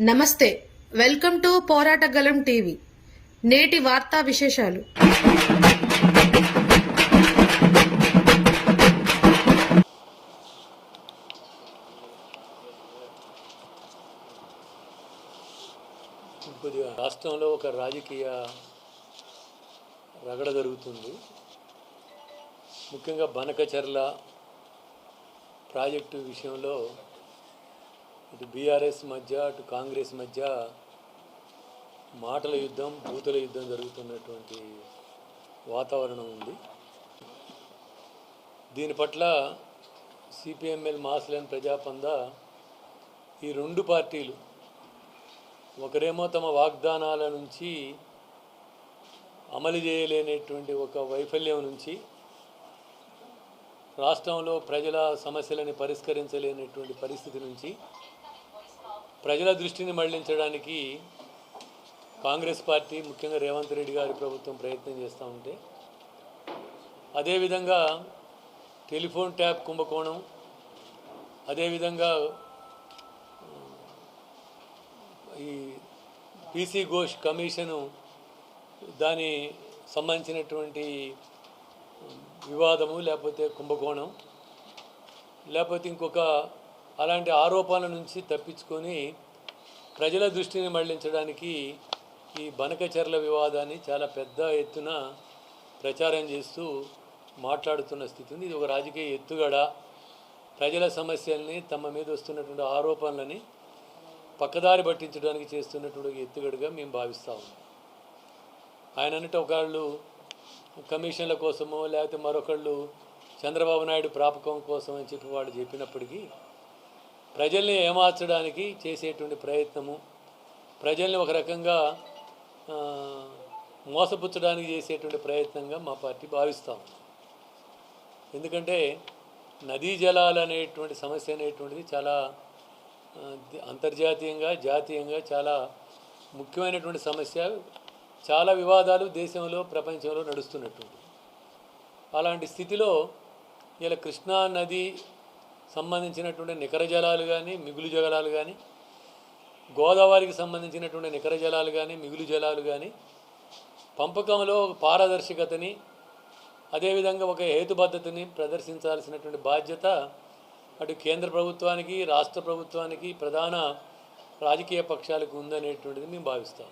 నమస్తే welcome to పోరాటగలం TV. నేటి వార్తా విశేషాలు. రాష్ట్రంలో ఒక రాజకీయ రగడ జరుగుతుంది. ముఖ్యంగా బనకచర్ల ప్రాజెక్టు విషయంలో ఇటు బీఆర్ఎస్ మధ్య అటు కాంగ్రెస్ మధ్య మాటల యుద్ధం బూతుల యుద్ధం జరుగుతున్నటువంటి వాతావరణం ఉంది. దీని పట్ల సిపిఎంఎల్ మాస్లెన్ ప్రజాపంద ఈ రెండు పార్టీలు ఒకరేమో తమ వాగ్దానాల నుంచి అమలు చేయలేనటువంటి ఒక వైఫల్యం నుంచి రాష్ట్రంలో ప్రజల సమస్యలని పరిష్కరించలేనటువంటి పరిస్థితి నుంచి ప్రజల దృష్టిని మళ్ళించడానికి కాంగ్రెస్ పార్టీ ముఖ్యంగా రేవంత్ రెడ్డి గారి ప్రభుత్వం ప్రయత్నం చేస్తూ ఉంటే అదేవిధంగా టెలిఫోన్ ట్యాప్ కుంభకోణం అదేవిధంగా ఈ పీసీ ఘోష్ కమిషను దాని సంబంధించినటువంటి వివాదము లేకపోతే కుంభకోణం లేకపోతే ఇంకొక అలాంటి ఆరోపణల నుంచి తప్పించుకొని ప్రజల దృష్టిని మళ్ళించడానికి ఈ బనకచర్ల వివాదాన్ని చాలా పెద్ద ఎత్తున ప్రచారం చేస్తూ మాట్లాడుతున్న స్థితి ఉంది. ఇది ఒక రాజకీయ ఎత్తుగడ. ప్రజల సమస్యల్ని తమ మీద వస్తున్నటువంటి ఆరోపణలని పక్కదారి పట్టించడానికి చేస్తున్నటువంటి ఎత్తుగడగా మేము భావిస్తాము ఆయన అన్నట్టు ఒకళ్ళు కమిషన్ల కోసమో లేకపోతే మరొకళ్ళు చంద్రబాబు నాయుడు ప్రాపకం కోసం అని చెప్పి వాళ్ళు చెప్పినప్పటికీ ప్రజల్ని ఏమార్చడానికి చేసేటువంటి ప్రయత్నము ప్రజల్ని ఒక రకంగా మోసపుచ్చడానికి చేసేటువంటి ప్రయత్నంగా మా పార్టీ భావిస్తాం ఎందుకంటే నదీ జలాలు అనేటువంటి సమస్య అనేటువంటిది చాలా అంతర్జాతీయంగా జాతీయంగా చాలా ముఖ్యమైనటువంటి సమస్య. చాలా వివాదాలు దేశంలో ప్రపంచంలో నడుస్తున్నటువంటి అలాంటి స్థితిలో ఇలా కృష్ణా నది సంబంధించినటువంటి నికర జలాలు కానీ మిగులు జలాలు కానీ గోదావరికి సంబంధించినటువంటి నికర జలాలు కానీ మిగులు జలాలు కానీ పంపకంలో పారదర్శకతని అదేవిధంగా ఒక హేతుబద్ధతని ప్రదర్శించాల్సినటువంటి బాధ్యత అటు కేంద్ర ప్రభుత్వానికి రాష్ట్ర ప్రభుత్వానికి ప్రధాన రాజకీయ పక్షాలకు ఉందనేటువంటిది మేము భావిస్తాం.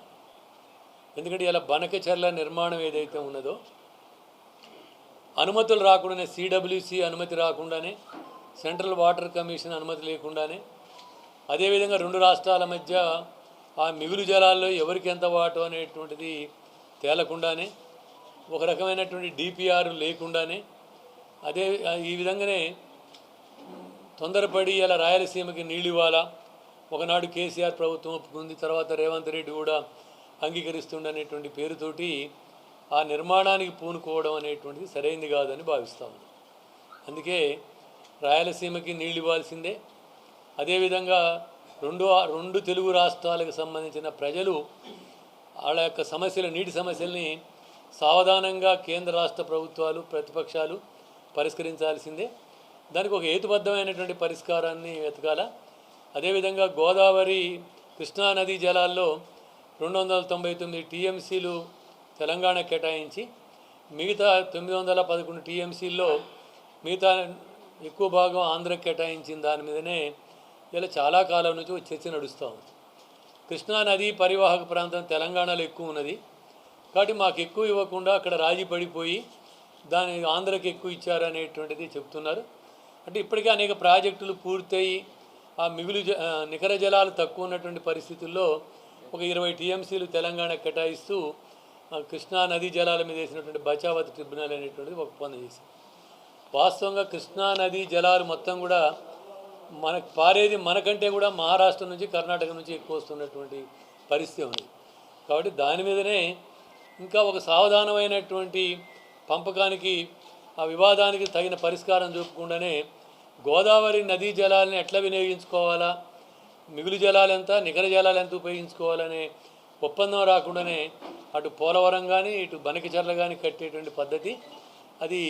ఎందుకంటే ఇలా బనకచర్ల నిర్మాణం ఏదైతే ఉన్నదో అనుమతులు రాకుండానే సిడబ్ల్యూసి అనుమతి రాకుండానే సెంట్రల్ వాటర్ కమిషన్ అనుమతి లేకుండానే అదేవిధంగా రెండు రాష్ట్రాల మధ్య ఆ మిగులు జలాల్లో ఎవరికి ఎంత వాటో అనేటువంటిది తేలకుండానే ఒక రకమైనటువంటి డిపిఆర్ లేకుండానే అదే ఈ విధంగానే తొందరపడి ఇలా రాయలసీమకి నీళ్ళు ఇవ్వాలా? ఒకనాడు కేసీఆర్ ప్రభుత్వం ఒప్పుకుంది తర్వాత రేవంత్ రెడ్డి కూడా అంగీకరిస్తుండనేటువంటి పేరుతోటి ఆ నిర్మాణానికి పూనుకోవడం అనేటువంటిది సరైంది కాదని భావిస్తాము అందుకే రాయలసీమకి నీళ్ళు ఇవ్వాల్సిందే. అదేవిధంగా రెండు రెండు తెలుగు రాష్ట్రాలకు సంబంధించిన ప్రజలు వాళ్ళ యొక్క సమస్యలు నీటి సమస్యల్ని సావధానంగా కేంద్ర రాష్ట్ర ప్రభుత్వాలు ప్రతిపక్షాలు పరిష్కరించాల్సిందే. దానికి ఒక హేతుబద్ధమైనటువంటి పరిష్కారాన్ని వెతకాల. అదేవిధంగా గోదావరి కృష్ణా నదీ జలాల్లో రెండు వందల తొంభై తొమ్మిది టీఎంసీలు తెలంగాణ కేటాయించి మిగతా తొమ్మిది వందల పదకొండు టీఎంసీల్లో మిగతా ఎక్కువ భాగం ఆంధ్ర కేటాయించిన దాని మీదనే ఇలా చాలా కాలం నుంచి చర్చ నడుస్తూ ఉంది. కృష్ణా నది పరివాహక ప్రాంతం తెలంగాణలో ఎక్కువ ఉన్నది. కాబట్టి మాకు ఎక్కువ ఇవ్వకుండా అక్కడ రాజీ పడిపోయి దాని ఆంధ్రకి ఎక్కువ ఇచ్చారనేటువంటిది చెప్తున్నారు. అంటే ఇప్పటికే అనేక ప్రాజెక్టులు పూర్తయి ఆ మిగులు జ నికర జలాలు తక్కువ ఉన్నటువంటి పరిస్థితుల్లో ఒక ఇరవై టీఎంసీలు తెలంగాణ కేటాయిస్తూ కృష్ణా నదీ జలాల మీద వేసినటువంటి బచావతి ట్రిబ్యునల్ అనేటువంటిది ఒక ఒప్పందం చేశారు. వాస్తవంగా కృష్ణా నదీ జలాలు మొత్తం కూడా మనకు పారేది మనకంటే కూడా మహారాష్ట్ర నుంచి కర్ణాటక నుంచి ఎక్కువ వస్తున్నటువంటి పరిస్థితి ఉంది. కాబట్టి దాని మీదనే ఇంకా ఒక సావధానమైనటువంటి పంపకానికి ఆ వివాదానికి తగిన పరిష్కారం చూపకుండానే గోదావరి నదీ జలాలను ఎట్లా వినియోగించుకోవాలా? మిగులు జలాలు ఎంత? నికర జలాలు ఎంత ఉపయోగించుకోవాలనే ఒప్పందం రాకుండానే అటు పోలవరం కానీ ఇటు బనకచర్ల కానీ కట్టేటువంటి పద్ధతి అది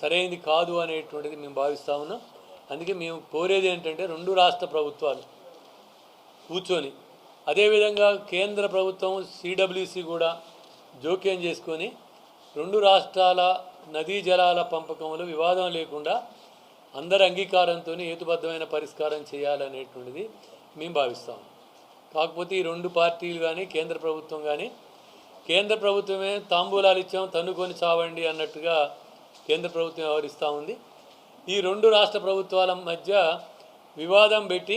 సరైనది కాదు అనేటువంటిది మేము భావిస్తా ఉన్నాం. అందుకే మేము కోరేది ఏంటంటే రెండు రాష్ట్ర ప్రభుత్వాలు కూర్చొని అదేవిధంగా కేంద్ర ప్రభుత్వం సిడబ్ల్యూసి కూడా జోక్యం చేసుకొని రెండు రాష్ట్రాల నదీ జలాల పంపకంలో వివాదం లేకుండా అందరి అంగీకారంతో హేతుబద్ధమైన పరిష్కారం చేయాలనేటువంటిది మేము భావిస్తాం కాకపోతే ఈ రెండు పార్టీలు కానీ కేంద్ర ప్రభుత్వం కానీ కేంద్ర ప్రభుత్వమే తాంబూలాలు ఇచ్చాం తన్నుకొని చావండి అన్నట్టుగా కేంద్ర ప్రభుత్వం వ్యవహరిస్తూ ఉంది. ఈ రెండు రాష్ట్ర ప్రభుత్వాల మధ్య వివాదం పెట్టి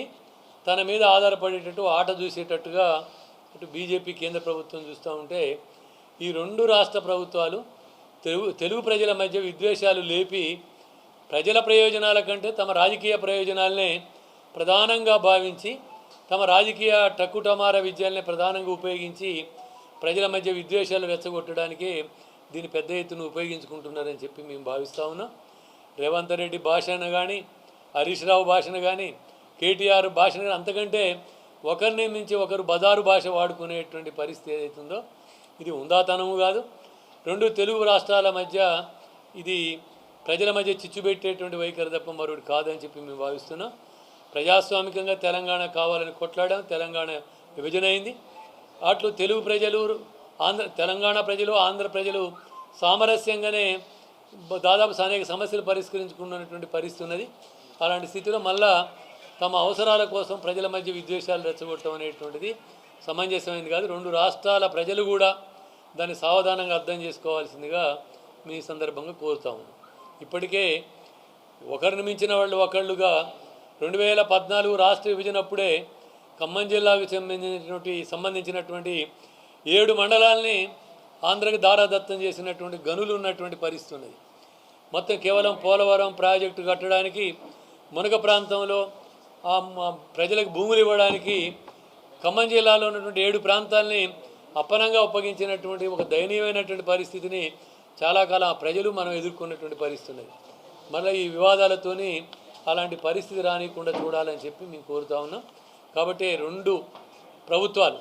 తన మీద ఆధారపడేటట్టు ఆట చూసేటట్టుగా అటు బీజేపీ కేంద్ర ప్రభుత్వం చూస్తూ ఉంటే ఈ రెండు రాష్ట్ర ప్రభుత్వాలు తెలుగు తెలుగు ప్రజల మధ్య విద్వేషాలు లేపి ప్రజల ప్రయోజనాల కంటే తమ రాజకీయ ప్రయోజనాలనే ప్రధానంగా భావించి తమ రాజకీయ టక్కుటమార విద్యల్ని ప్రధానంగా ఉపయోగించి ప్రజల మధ్య విద్వేషాలు వెచ్చగొట్టడానికి దీన్ని పెద్ద ఎత్తున ఉపయోగించుకుంటున్నారని చెప్పి మేము భావిస్తా ఉన్నాం. రేవంత్ రెడ్డి భాషను కానీ హరీష్ రావు భాషను కానీ కేటీఆర్ భాషను కానీ అంతకంటే ఒకరిని మించి ఒకరు బజారు భాష వాడుకునేటువంటి పరిస్థితి ఏదైతుందో ఇది ఉందాతనము కాదు. రెండు తెలుగు రాష్ట్రాల మధ్య ఇది ప్రజల మధ్య చిచ్చు పెట్టేటువంటి వైఖరి తప్ప మరొకటి కాదని చెప్పి మేము భావిస్తున్నాం. ప్రజాస్వామికంగా తెలంగాణ కావాలని కొట్లాడాం. తెలంగాణ విభజన అయింది. అట్లు తెలుగు ప్రజలు ఆంధ్ర తెలంగాణ ప్రజలు ఆంధ్ర ప్రజలు సామరస్యంగానే దాదాపు అనేక సమస్యలు పరిష్కరించుకున్నటువంటి పరిస్థితి ఉన్నది. అలాంటి స్థితిలో మళ్ళా తమ అవసరాల కోసం ప్రజల మధ్య విద్వేషాలు రెచ్చగొట్టడం అనేటువంటిది సమంజసమైనది కాదు. రెండు రాష్ట్రాల ప్రజలు కూడా దాన్ని సావధానంగా అర్థం చేసుకోవాల్సిందిగా మీ సందర్భంగా కోరుతాము ఇప్పటికే ఒకరిని మించిన వాళ్ళు ఒకళ్ళుగా రెండు వేల పద్నాలుగు రాష్ట్ర విభజన అప్పుడే ఖమ్మం జిల్లాకు సంబంధించినటువంటి సంబంధించినటువంటి ఏడు మండలాల్ని ఆంధ్రకి దారాదత్తం చేసినటువంటి గనులు ఉన్నటువంటి పరిస్థితి ఉన్నది. మొత్తం కేవలం పోలవరం ప్రాజెక్టు కట్టడానికి మునగ ప్రాంతంలో ప్రజలకు భూములు ఇవ్వడానికి ఖమ్మం జిల్లాలో ఉన్నటువంటి ఏడు ప్రాంతాలని అప్పనంగా అప్పగించినటువంటి ఒక దయనీయమైనటువంటి పరిస్థితిని చాలా కాలం ప్రజలు మనం ఎదుర్కొన్నటువంటి పరిస్థితి ఉన్నది. మళ్ళీ ఈ వివాదాలతోని అలాంటి పరిస్థితి రానియకుండా చూడాలని చెప్పి మేము కోరుతా ఉన్నాం. కాబట్టి రెండు ప్రభుత్వాలు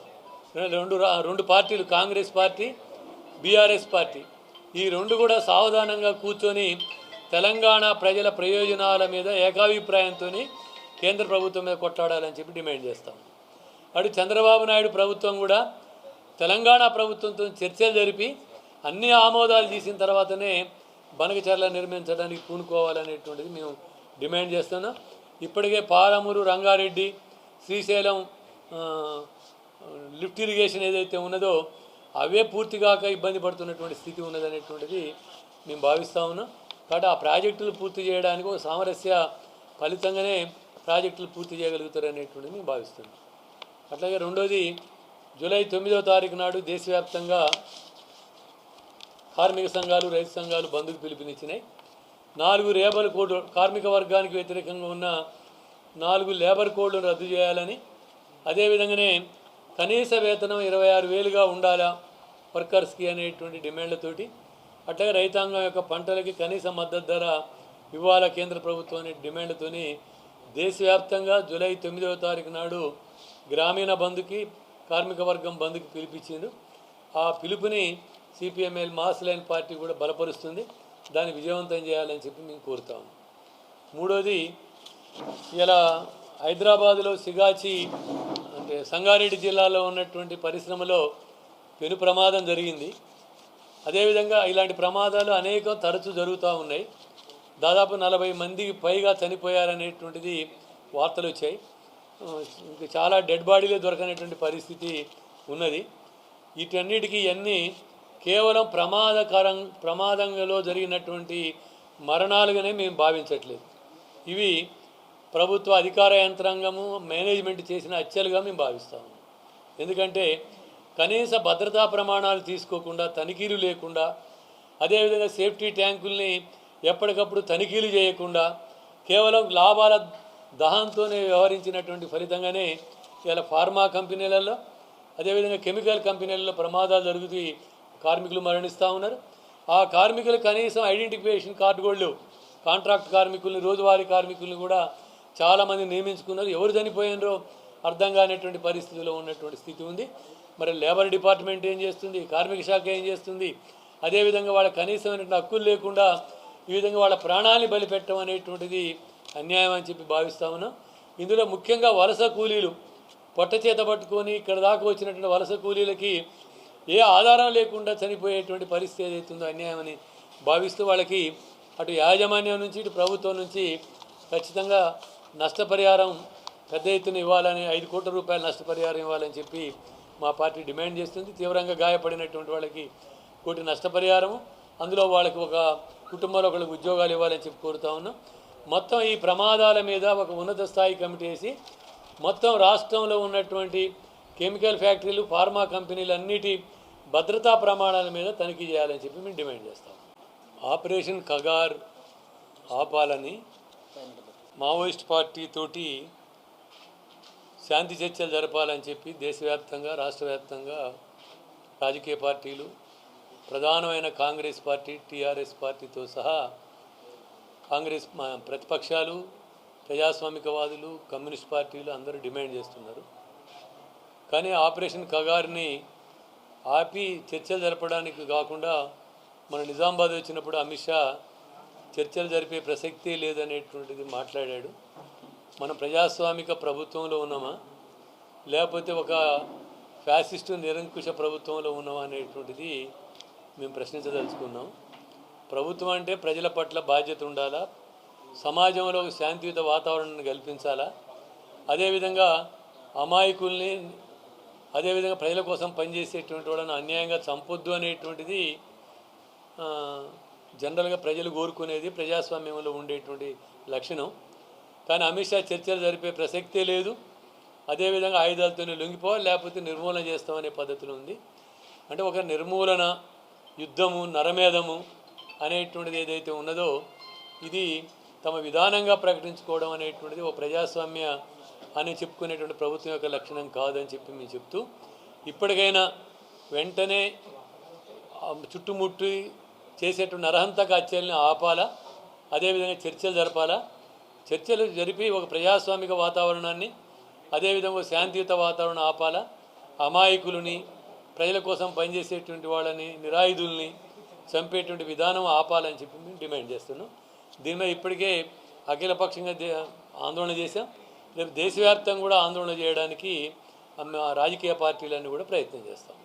రెండు రెండు పార్టీలు కాంగ్రెస్ పార్టీ బీఆర్ఎస్ పార్టీ. ఈ రెండు కూడా సావధానంగా కూర్చొని తెలంగాణ ప్రజల ప్రయోజనాల మీద ఏకాభిప్రాయంతో కేంద్ర ప్రభుత్వం మీద కొట్లాడాలని చెప్పి డిమాండ్ చేస్తాం. అటు చంద్రబాబు నాయుడు ప్రభుత్వం కూడా తెలంగాణ ప్రభుత్వంతో చర్చలు జరిపి అన్ని ఆమోదాలు తీసిన తర్వాతనే బనకచర్ల నిర్మించడానికి పూనుకోవాలనేటువంటిది మేము డిమాండ్ చేస్తున్నాం. ఇప్పటికే పాలమూరు రంగారెడ్డి శ్రీశైలం లిఫ్ట్ ఇరిగేషన్ ఏదైతే ఉన్నదో అవే పూర్తిగాక ఇబ్బంది పడుతున్నటువంటి స్థితి ఉన్నదనేటువంటిది మేము భావిస్తూ ఉన్నాం. కాబట్టి ఆ ప్రాజెక్టులు పూర్తి చేయడానికి ఒక సామరస్య ఫలితంగానే ప్రాజెక్టులు పూర్తి చేయగలుగుతారు అనేటువంటిది మేము భావిస్తున్నాం. అట్లాగే రెండోది జూలై తొమ్మిదవ తారీఖు నాడు దేశవ్యాప్తంగా కార్మిక సంఘాలు రైతు సంఘాలు బంధుకు పిలుపునిచ్చినాయి. నాలుగు లేబర్ కోడ్ కార్మిక వర్గానికి వ్యతిరేకంగా ఉన్న నాలుగు లేబర్ కోడ్లను రద్దు చేయాలని. అదేవిధంగానే కనీస వేతనం ఇరవై ఆరు వేలుగా ఉండాలా వర్కర్స్కి అనేటువంటి డిమాండ్లతోటి. అట్లాగే రైతాంగం యొక్క పంటలకి కనీస మద్దతు ధర ఇవ్వాలా కేంద్ర ప్రభుత్వం అనే డిమాండ్తోని దేశవ్యాప్తంగా జూలై తొమ్మిదవ తారీఖు నాడు గ్రామీణ బంధుకి కార్మిక వర్గం బంధుకి పిలిపించిండు ఆ పిలుపుని సిపిఎంఎల్ మాస్ లైన్ పార్టీ కూడా బలపరుస్తుంది. దాన్ని విజయవంతం చేయాలని చెప్పి మేము కోరుతాము మూడోది ఇలా హైదరాబాదులో సిగాచి అంటే సంగారెడ్డి జిల్లాలో ఉన్నటువంటి పరిశ్రమలో పెను ప్రమాదం జరిగింది. అదేవిధంగా ఇలాంటి ప్రమాదాలు అనేకం తరచూ జరుగుతూ ఉన్నాయి. దాదాపు నలభై మందికి పైగా చనిపోయారనేటువంటిది వార్తలు వచ్చాయి. ఇంకా చాలా డెడ్ బాడీలే దొరకనటువంటి పరిస్థితి ఉన్నది. వీటన్నిటికీ ఇవన్నీ కేవలం ప్రమాదకరం ప్రమాదంలో జరిగినటువంటి మరణాలుగానే మేము భావించట్లేదు. ఇవి ప్రభుత్వ అధికార యంత్రాంగము మేనేజ్మెంట్ చేసిన హత్యలుగా మేము భావిస్తాము ఎందుకంటే కనీస భద్రతా ప్రమాణాలు తీసుకోకుండా తనిఖీలు లేకుండా అదేవిధంగా సేఫ్టీ ట్యాంకుల్ని ఎప్పటికప్పుడు తనిఖీలు చేయకుండా కేవలం లాభాల దహంతోనే వ్యవహరించినటువంటి ఫలితంగానే ఇలా ఫార్మా కంపెనీలలో అదేవిధంగా కెమికల్ కంపెనీలలో ప్రమాదాలు జరుగుతూ కార్మికులు మరణిస్తూ ఉన్నారు. ఆ కార్మికులు కనీసం ఐడెంటిఫికేషన్ కార్డు కూడా కాంట్రాక్ట్ కార్మికుల్ని రోజువారీ కార్మికుల్ని కూడా చాలామంది నియమించుకున్నారు. ఎవరు చనిపోయినరో అర్థం కానిటువంటి పరిస్థితిలో ఉన్నటువంటి స్థితి ఉంది. మరి లేబర్ డిపార్ట్మెంట్ ఏం చేస్తుంది? కార్మిక శాఖ ఏం చేస్తుంది? అదేవిధంగా వాళ్ళ కనీసమైనటువంటి హక్కులు లేకుండా ఈ విధంగా వాళ్ళ ప్రాణాన్ని బలిపెట్టడం అనేటువంటిది అన్యాయం అని చెప్పి భావిస్తా ఉన్నాం. ఇందులో ముఖ్యంగా వలస కూలీలు పొట్ట చేత పట్టుకొని ఇక్కడ దాకా వచ్చినటువంటి వలస కూలీలకి ఏ ఆధారం లేకుండా చనిపోయేటువంటి పరిస్థితి ఏదైతుందో అన్యాయమని భావిస్తూ వాళ్ళకి అటు యాజమాన్యం నుంచి ఇటు ప్రభుత్వం నుంచి ఖచ్చితంగా నష్టపరిహారం పెద్ద ఎత్తున ఇవ్వాలని ఐదు కోట్ల రూపాయల నష్టపరిహారం ఇవ్వాలని చెప్పి మా పార్టీ డిమాండ్ చేస్తుంది. తీవ్రంగా గాయపడినటువంటి వాళ్ళకి కోటి నష్టపరిహారము. అందులో వాళ్ళకి ఒక కుటుంబంలో ఒకళ్ళకి ఉద్యోగాలు ఇవ్వాలని చెప్పి కోరుతా ఉన్నాం. మొత్తం ఈ ప్రమాదాల మీద ఒక ఉన్నత స్థాయి కమిటీ వేసి మొత్తం రాష్ట్రంలో ఉన్నటువంటి కెమికల్ ఫ్యాక్టరీలు ఫార్మా కంపెనీలు అన్నిటి భద్రతా ప్రమాణాల మీద తనిఖీ చేయాలని చెప్పి మేము డిమాండ్ చేస్తాం. ఆపరేషన్ కగార్ ఆపాలని మావోయిస్ట్ పార్టీ తోటి శాంతి చర్చలు జరపాలని చెప్పి దేశవ్యాప్తంగా రాష్ట్ర వ్యాప్తంగా రాజకీయ పార్టీలు ప్రధానమైన కాంగ్రెస్ పార్టీ టీఆర్ఎస్ పార్టీతో సహా కాంగ్రెస్ ప్రతిపక్షాలు ప్రజాస్వామికవాదులు కమ్యూనిస్ట్ పార్టీలు అందరూ డిమాండ్ చేస్తున్నారు. కానీ ఆపరేషన్ కగార్ని ఆపి చర్చలు జరపడానికి కాకుండా మన నిజామాబాద్ వచ్చినప్పుడు అమిత్ షా చర్చలు జరిపే ప్రసక్తే లేదనేటువంటిది మాట్లాడాడు. మన ప్రజాస్వామిక ప్రభుత్వంలో ఉన్నామా? లేకపోతే ఒక ఫ్యాసిస్టు నిరంకుశ ప్రభుత్వంలో ఉన్నామా అనేటువంటిది మేము ప్రశ్నించదలుచుకున్నాం. ప్రభుత్వం అంటే ప్రజల పట్ల బాధ్యత ఉండాలా? సమాజంలో ఒక శాంతియుత వాతావరణాన్ని కల్పించాలా? అదేవిధంగా అమాయకుల్ని అదేవిధంగా ప్రజల కోసం పనిచేసేటువంటి వాళ్ళని అన్యాయంగా చంపొద్దు అనేటువంటిది జనరల్గా ప్రజలు కోరుకునేది ప్రజాస్వామ్యంలో ఉండేటువంటి లక్షణం. కానీ అమిత్ షా చర్చలు జరిపే ప్రసక్తే లేదు. అదేవిధంగా ఆయుధాలతోనే లొంగిపోవాలి లేకపోతే నిర్మూలన చేస్తామనే పద్ధతిలో ఉంది. అంటే ఒక నిర్మూలన యుద్ధము నరమేధము అనేటువంటిది ఏదైతే ఉన్నదో ఇది తమ విధానంగా ప్రకటించుకోవడం అనేటువంటిది ఒక ప్రజాస్వామ్య అని చెప్పుకునేటువంటి ప్రభుత్వం యొక్క లక్షణం కాదని చెప్పి మేము చెప్తూ ఇప్పటికైనా వెంటనే చుట్టుముట్టి చేసేటువంటి నరహంతక హత్యల్ని ఆపాలా? అదేవిధంగా చర్చలు జరపాలా? చర్చలు జరిపి ఒక ప్రజాస్వామిక వాతావరణాన్ని అదేవిధంగా శాంతియుత వాతావరణం ఆపాలా? అమాయకులని ప్రజల కోసం పనిచేసేటువంటి వాళ్ళని నిరాయుధుల్ని చంపేటువంటి విధానం ఆపాలని చెప్పి మేము డిమాండ్ చేస్తున్నాం. దీని మీద ఇప్పటికే అఖిలపక్షంగా దే ఆందోళన చేశాం. రేపు దేశవ్యాప్తంగా కూడా ఆందోళన చేయడానికి రాజకీయ పార్టీలన్నీ కూడా ప్రయత్నం చేస్తాం.